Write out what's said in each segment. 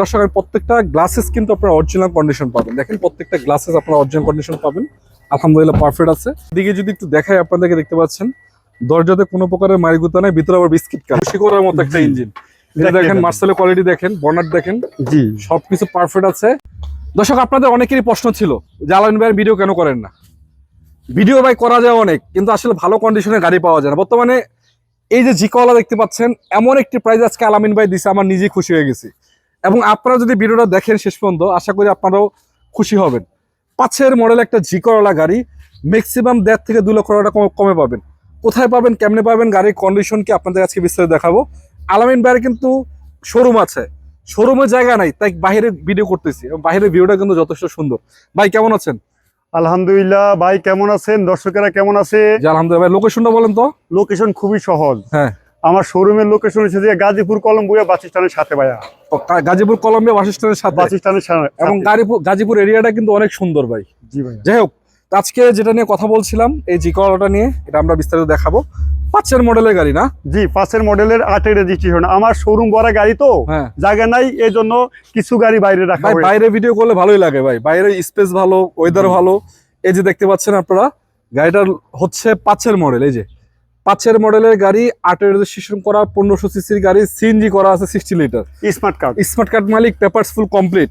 দর্শক আমি প্রত্যেকটা গ্লাসেস কিন্তু আপনারা অরিজিনাল কন্ডিশন পাবেন। দেখেন প্রত্যেকটা গ্লাসেস আপনারা অরিজিনাল কন্ডিশন পাবেন। আলহামদুলিল্লাহ পারফেক্ট আছে। দিকে যদি একটু দেখাই আপনাদেরকে দেখতে পাচ্ছেন দরজাতে কোনো প্রকারের মারিগুতা নাই ভিতরে আবার বিস্কিট কাপ। খুশি করার মতো একটা ইঞ্জিন দেখেন। মার্সেলের কোয়ালিটি দেখেন বর্নার দেখেন জি। সবকিছু পারফেক্ট আছে। দর্শক আপনাদের অনেকেরই প্রশ্ন ছিল যে আলামিন ভাইয়ের ভিডিও কেন করেন না? ভিডিও ভাই করা যায় অনেক কিন্তু আসলে ভালো কন্ডিশনে গাড়ি পাওয়া যায় না। বর্তমানে এই যে জিকওয়ালা দেখতে পাচ্ছেন এমন একটি প্রাইস আজকে আলামিন ভাই দিছে আমার নিজেই খুশি হয়ে গেছি। এবং আপনারা যদি ভিডিওটা দেখেন শেষ পর্যন্ত আশা করি আপনারাও খুশি হবেন। পাঁচের মডেল একটা জিকওয়ালা গাড়ি ম্যাক্সিমাম দেড় থেকে দু লক্ষ টাকা কম- পাবেন। কোথায় পাবেন কেমনে পাবেন গাড়ির কন্ডিশন কি আপনাদের আজকে বিস্তারিত দেখাবো। আলামিন বাইরে কিন্তু শোরুম আছে। শোরুমের জায়গা নাই তাই বাইরে ভিডিও করতেছি এবং বাইরের ভিডিওটা কিন্তু যথেষ্ট সুন্দর। ভাই কেমন আছেন? আলহামদুলিল্লাহ ভাই কেমন আছেন? দর্শকেরা কেমন আছে? জি আলহামদুলিল্লাহ ভাই লোকেশনটা বলেন তো। লোকেশন খুবই সহজ। হ্যাঁ। আমার শোরুমের লোকেশন হচ্ছে যে গাজীপুর কলম্বুয়া বাস স্ট্যান্ডের সাথে ভাইয়া। ও, গাজীপুর কলম্বিয়া বাস স্ট্যান্ডের সাথে? বাস স্ট্যান্ডের সাথে। এবং গাজীপুর গাজীপুর এরিয়াটা কিন্তু অনেক সুন্দর ভাই। জি ভাই যাই হোক আজকে যেটা নিয়ে কথা বলছিলাম এই জিকওয়ালাটা নিয়ে এটা আমরা বিস্তারিত দেখাবো। পাঁচের মডেলের গাড়ি না? জি পাঁচের মডেলের আটের রেজিস্ট্রেশন আমার শোরুম ভরা গাড়ি তো। হ্যাঁ। জায়গা নাই এই জন্য কিছু গাড়ি বাইরে রাখা। বাইরে ভিডিও করলে ভালোই লাগে ভাই। বাইরে স্পেস ভালো ওয়েদার ভালো। এই যে দেখতে পাচ্ছেন আপনারা গাড়িটার হচ্ছে পাঁচের মডেল এই যে। পাঁচের মডেলের গাড়ি আটের রেজিস্ট্রেশন করা পনেরোশো সিসির গাড়ি সিএনজি করা আছে sixty litre smart card smart card মালিক পেপারস ফুল কমপ্লিট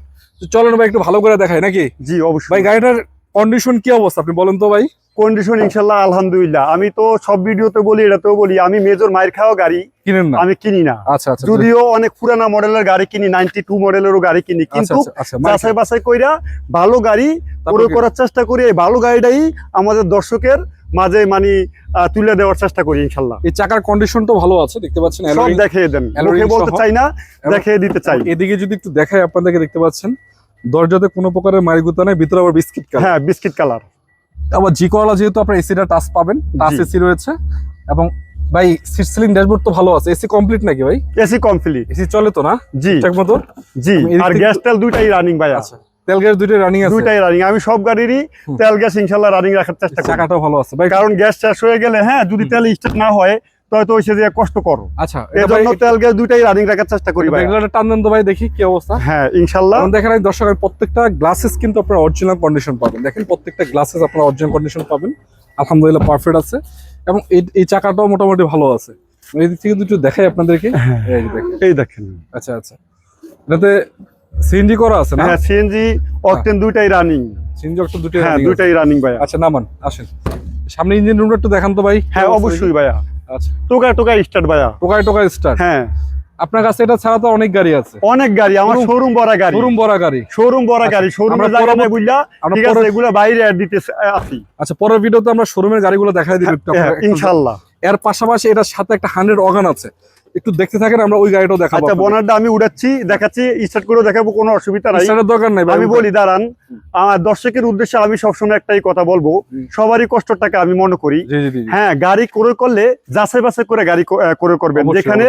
চলেন ভাই একটু ভালো করে দেখাই নাকি? জি অবশ্যই। ভাই গাড়িটার কন্ডিশন কি অবস্থা আপনি বলেন তো ভাই। কন্ডিশন ইনশাল্লাহ আলহামদুলিল্লাহ। আমি তো সব ভিডিওতে বলি এটাতেও বলি আমি মেজর মায়ের খাওয়া গাড়ি কিনেন না? আমি কিনি না। আচ্ছা আচ্ছা যদিও অনেক পুরানা মডেলের গাড়ি কিনি নাইনটি টু মডেলেরও গাড়ি কিনি আচ্ছা কিন্তু আচ্ছা আচ্ছা বাছাই কইরা ভালো গাড়ি তারপর করে করার চেষ্টা করি এই ভালো গাড়িটাই আমাদের দর্শকের মাঝে মানে তুলে দেওয়ার চেষ্টা করি ইনশাল্লাহ। এই চাকার কন্ডিশন তো ভালো আছে দেখতে পাচ্ছেন? সব দেখিয়ে দেন। মুখে বলতে চাই না দেখিয়ে দিতে চাই। এদিকে যদি একটু দেখাই আপনাদেরকে দেখতে পাচ্ছেন? দরজাতে কোনো প্রকারের মারিগুতা নেই ভিতরে আবার বিস্কিট কালার। হ্যাঁ বিস্কিট কালার। আবার জিকোয়ালা যেহেতু আপনার এসিটা টাচ পাবেন টাচ এসি রয়েছে। এবং ভাই সিট সিলিং ড্যাশবোর্ড তো ভালো আছে। এসি কমপ্লিট নাকি ভাই? এসি কমপ্লিট এসি চলে তো না? জি। ঠিক মতো? জি। আর গ্যাস তেল দুইটাই রানিং ভাইয়া। আচ্ছা। তেল গ্যাস দুইটা রানিং আছে। দুইটাই রানিং আমি সব গাড়িরই তেল গ্যাস ইনশাল্লাহ রানিং রাখার চেষ্টা করি। চাকাটাও ভালো আছে। ভাই কারণ গ্যাস শেষ হয়ে গেলে হ্যাঁ যদি তেল স্টার্ট না হয় তাহলে তো ওই যে কষ্ট করো। আচ্ছা এই জন্য তেল গ্যাস দুইটাই রানিং রাখার চেষ্টা করি ভাই রেগুলার টান দেন তো ভাই দেখি কি অবস্থা। হ্যাঁ ইনশাল্লাহ। কারণ দেখেন আমি দর্শক প্রত্যেকটা গ্লাসেস কিন্তু আপনারা অরিজিনাল কন্ডিশন পাবেন। দেখেন প্রত্যেকটা গ্লাসেস আপনারা অরিজিনাল কন্ডিশন পাবেন। আলহামদুলিল্লাহ পারফেক্ট আছে। এবং এই এই চাকাটাও মোটামুটি ভালো আছে। এই দিক থেকে দুটো দেখাই আপনাদেরকে। হ্যাঁ। এই দেখেন। আচ্ছা আচ্ছা। এটাতে সিএনজি করা আছে না? হ্যাঁ সিএনজি অকটেন দুইটাই রানিং সিএনজি একটা দুটো হ্যাঁ দুইটাই রানিং ভাইয়া। আচ্ছা নামান আসেন। সামনে ইঞ্জিন রুমটা একটু দেখান তো ভাই। হ্যাঁ অবশ্যই ভাইয়া। আচ্ছা। টোকা টোকা স্টার্ট ভাইয়া। টোকাই টোকাই স্টার্ট হ্যাঁ। আপনার কাছে এটা ছাড়া তো অনেক গাড়ি আছে। অনেক গাড়ি আমার শোরুম ভরা গাড়ি। শোরুম বড় গাড়ি। শোরুম আচ্ছা, গাড়ি আমরা জায়গা পরবর্তী- নেই বুঝলা ঠিক আছে এগুলো বাইরে অ্যাড দিতে আসি। আচ্ছা পরের ভিডিওতে আমরা শোরুমের গাড়িগুলো দেখাই দিব হ্যাঁ, আপনারা- ইনশাল্লাহ এর পাশাপাশি এটার সাথে একটা হান্ড্রেড অর্গান আছে। একটু দেখতে থাকেন আমরা ওই গাড়িটাও দেখাবো আচ্ছা বনারটা আমি উড়াচ্ছি দেখাচ্ছি স্টার্ট করে দেখাবো কোনো অসুবিধা নাই। স্টার্টের দরকার নাই আমি বলি দাঁড়ান। আমার দর্শকের উদ্দেশ্যে আমি সবসময় একটাই কথা বলব সবারই কষ্টটাকে আমি মনে করি। হ্যাঁ গাড়ি করে করলে যাচাই বাছাই করে গাড়ি করে করবেন। যেখানে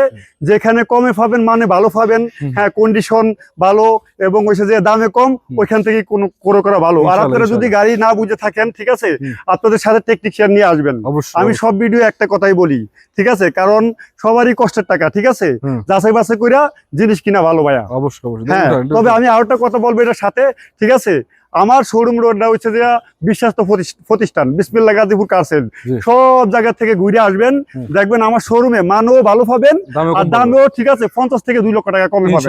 যেখানে কমে পাবেন মানে ভালো পাবেন হ্যাঁ কন্ডিশন ভালো এবং ওই যে দামে কম ওইখান থেকে কোনো করে করা ভালো। আর আপনারা যদি গাড়ি না বুঝে থাকেন ঠিক আছে আপনাদের সাথে টেকনিশিয়ান নিয়ে আসবেন। অবশ্যই আমি সব ভিডিও একটা কথাই বলি ঠিক আছে? কারণ সবারই কষ্টের টাকা ঠিক আছে? যাচাই বাছাই কইরা জিনিস কিনা ভালো ভাইয়া। অবশ্যই অবশ্যই। হ্যাঁ তবে আমি আর একটা কথা বলব এটার সাথে ঠিক আছে? আমার শোরুম রোডটা হচ্ছে যে বিশ্বাস্ত প্রতিষ- প্রতিষ্ঠান বিসমিল্লা গাজীপুর কারসেল সব জায়গা থেকে ঘুরে আসবেন দেখবেন আমার শোরুমে মানও ভালো পাবেন আর। দামেও ঠিক আছে পঞ্চাশ থেকে দুই লক্ষ টাকা কমে পাবেন।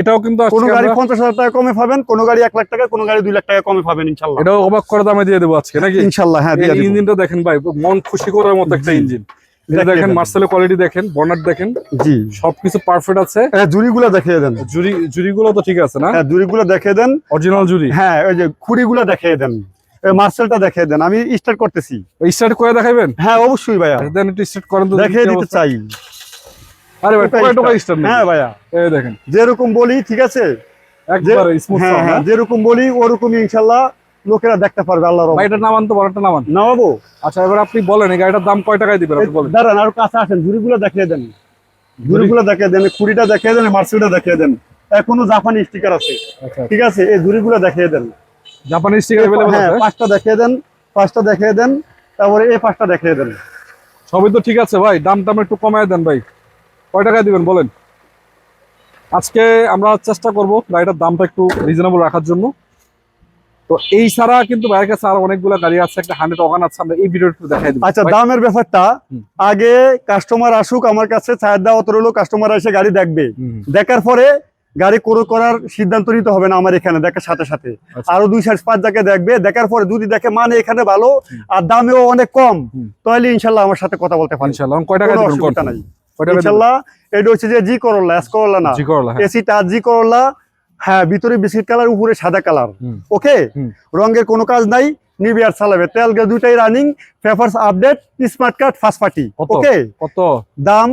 এটাও কিন্তু কোনো গাড়ি পঞ্চাশ হাজার টাকা কমে পাবেন কোনো গাড়ি এক লাখ টাকা কোনো গাড়ি দুই লাখ টাকা কমে পাবেন ইনশাল্লাহ। এটাও অবাক করে দামে দিয়ে দেবো আজকে নাকি? ইনশাল্লাহ হ্যাঁ। ইঞ্জিনটা দেখেন ভাই মন খুশি করার মতো একটা ইঞ্জিন। এটা দেখেন। মার্সেলের কোয়ালিটি দেখেন বর্নার দেখেন জি। সবকিছু পারফেক্ট আছে। হ্যাঁ জুড়িগুলো দেখিয়ে দেন। জুরি জুরিগুলো তো ঠিক আছে না? হ্যাঁ জুড়িগুলো দেখিয়ে দেন। অরিজিনাল জুরি হ্যাঁ ওই যে খুঁড়িগুলো দেখিয়ে দেন। মার্সেলটা দেখিয়ে দেন। আমি স্টার্ট করতেছি। স্টার্ট করে দেখাবেন হ্যাঁ অবশ্যই ভাইয়া। দেন একটু স্টার্ট করেন তো দেখি দেখিয়ে দিতে চাই। আরে ভাই টোকা স্টার্ট হ্যাঁ ভাইয়া। এই দেখেন। যেরকম বলি ঠিক আছে? একবারে স্মুথ হ্যাঁ হ্যাঁ যেরকম বলি ওরকম ইনশাল্লাহ লোকেরা দেখতে পারবে আল্লাহ ভাই এটার নামান তো বড়টা নামান নামাবো আচ্ছা এবার আপনি বলেন এই গাড়িটার দাম কয় টাকায় দিবেন আপনি বলেন দাঁড়ান আরো কাছে আসেন ঝুড়িগুলো দেখিয়ে দেন ঝুড়িগুলো দেখিয়ে দেন খুঁড়িটা দেখিয়ে দেন মার্সিলটা দেখিয়ে দেন এখনো জাপানি স্টিকার আছে আচ্ছা ঠিক আছে এই ঝুড়িগুলো দেখিয়ে দেন জাপানি স্টিকার अवेलेबल হ্যাঁ আছে পাঁচটা দেখিয়ে দেন পাঁচটা দেখিয়ে দেন তারপরে এই পাঁচটা দেখিয়ে দেন সবই তো ঠিক আছে ভাই দাম টাম একটু কমায় দেন ভাই কয় টাকায় দিবেন বলেন আজকে আমরা চেষ্টা করব গাড়িটার দামটা একটু রিজনেবল রাখার জন্য তো এই ছাড়া কিন্তু বাইরের কাছে আরও অনেকগুলো গাড়ি আছে একটা হান্ড্রেড ওয়ান আছে আমরা এই ভিডিও একটু দেখাই দিই আচ্ছা দামের ব্যাপারটা আগে কাস্টমার আসুক আমার কাছে চায়ের দাওয়াত রইল কাস্টমার এসে গাড়ি দেখবে। দেখার পরে গাড়ি ক্রয় করার সিদ্ধান্ত নিতে হবে না আমার এখানে দেখার সাথে সাথে। আচ্ছা। আরও দুই সাড়ে পাঁচ জায়গায় দেখবে দেখার পরে যদি দেখে মানে এখানে ভালো আর দামেও অনেক কম। তাহলে ইনশাল্লাহ আমার সাথে কথা বলতে পারি ইনশাআল্লাহ কয় টাকা অসুবিধা নাই। ইনশাল্লাহ এটা হচ্ছে যে জি করলা এস করলা না। জি করলা এসি টাচ জি করলা হ্যাঁ ভিতরে বিস্কিট কালার উপরে সাদা কালার। ওকে? রঙের কোনো কাজ নাই নিবিয়ার চালাবে। তেল গ্যাস দুইটাই running papers update smart card first party okay? কত? দাম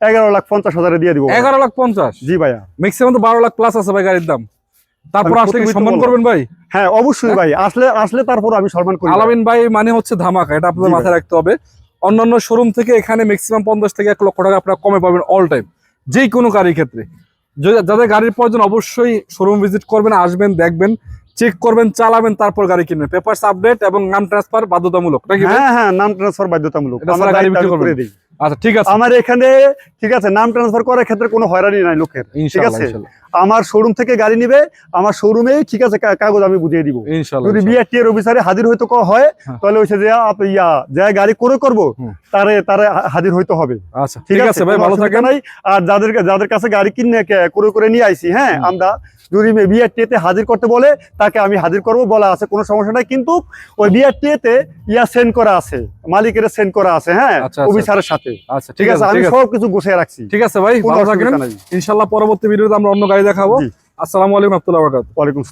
এগারো লাখ পঞ্চাশ হাজারে দিয়ে দিব। এগারো লাখ পঞ্চাশ? জি ভাইয়া। ম্যাক্সিমাম তো বারো লাখ প্লাস আছে ভাই গাড়ির দাম। তারপর আসলে কি সম্মান করবেন ভাই? হ্যাঁ অবশ্যই ভাই। আসলে আসলে তারপর আমি সম্মান করি। আলামিন ভাই মানে হচ্ছে ধামাকা এটা আপনাদের মাথায় রাখতে হবে। অন্যান্য শোরুম থেকে এখানে ম্যাক্সিমাম পঞ্চাশ থেকে এক লক্ষ টাকা আপনারা কমে পাবেন অল টাইম যে কোনো গাড়ির ক্ষেত্রে। যাদের গাড়ির প্রয়োজন অবশ্যই শোরুম ভিজিট করবেন আসবেন দেখবেন চেক করবেন চালাবেন তারপর গাড়ি কিনবেন। পেপার আপডেট এবং নাম ট্রান্সফার বাধ্যতামূলক নাকি হ্যাঁ হ্যাঁ নাম ট্রান্সফার বাধ্যতামূলক। আমরা গাড়ি বিক্রি করে দিই। আচ্ছা ঠিক আছে। আমার এখানে ঠিক আছে নাম ট্রান্সফার করার ক্ষেত্রে কোনো হয়রানি নাই লোকের। ঠিক আছে? আমার শোরুম থেকে গাড়ি নিবে আমার শোরুমেই ঠিক আছে কাগজ আমি বুঝিয়ে দিব। যদি বিআরটি এর অফিসারে হাজির হইতে হয় হ্যাঁ। তাহলে হচ্ছে যে ইয়া যা গাড়ি করে করব তারে তারে হাজির হইতে হবে। আচ্ছা ঠিক আছে? ভাই ভালো থাকেন। নাই। আর যাদের যাদের কাছে গাড়ি কিনে করে করে নিয়ে আইছি হ্যাঁ। আমরা যদি বিআরটি তে হাজির করতে বলে তাকে আমি হাজির করব বলা আছে কোনো সমস্যা নাই। কিন্তু ওই বিআরটি তে ইয়া সেন্ড করা আছে মালিকের সেন্ড করা আছে হ্যাঁ আচ্ছা, আচ্ছা। অফিসারের সাথে। আচ্ছা ঠিক আছে আমি সব কিছু গুছিয়ে রাখছি। ঠিক আছে ভাই ভালো থাকেন। ইনশাআল্লাহ পরবর্তী ভিডিওতে আমরা অন্য গাড়ি দেখাবো। আসসালামু আলাইকুম বরকাত ওয়ালাইকুম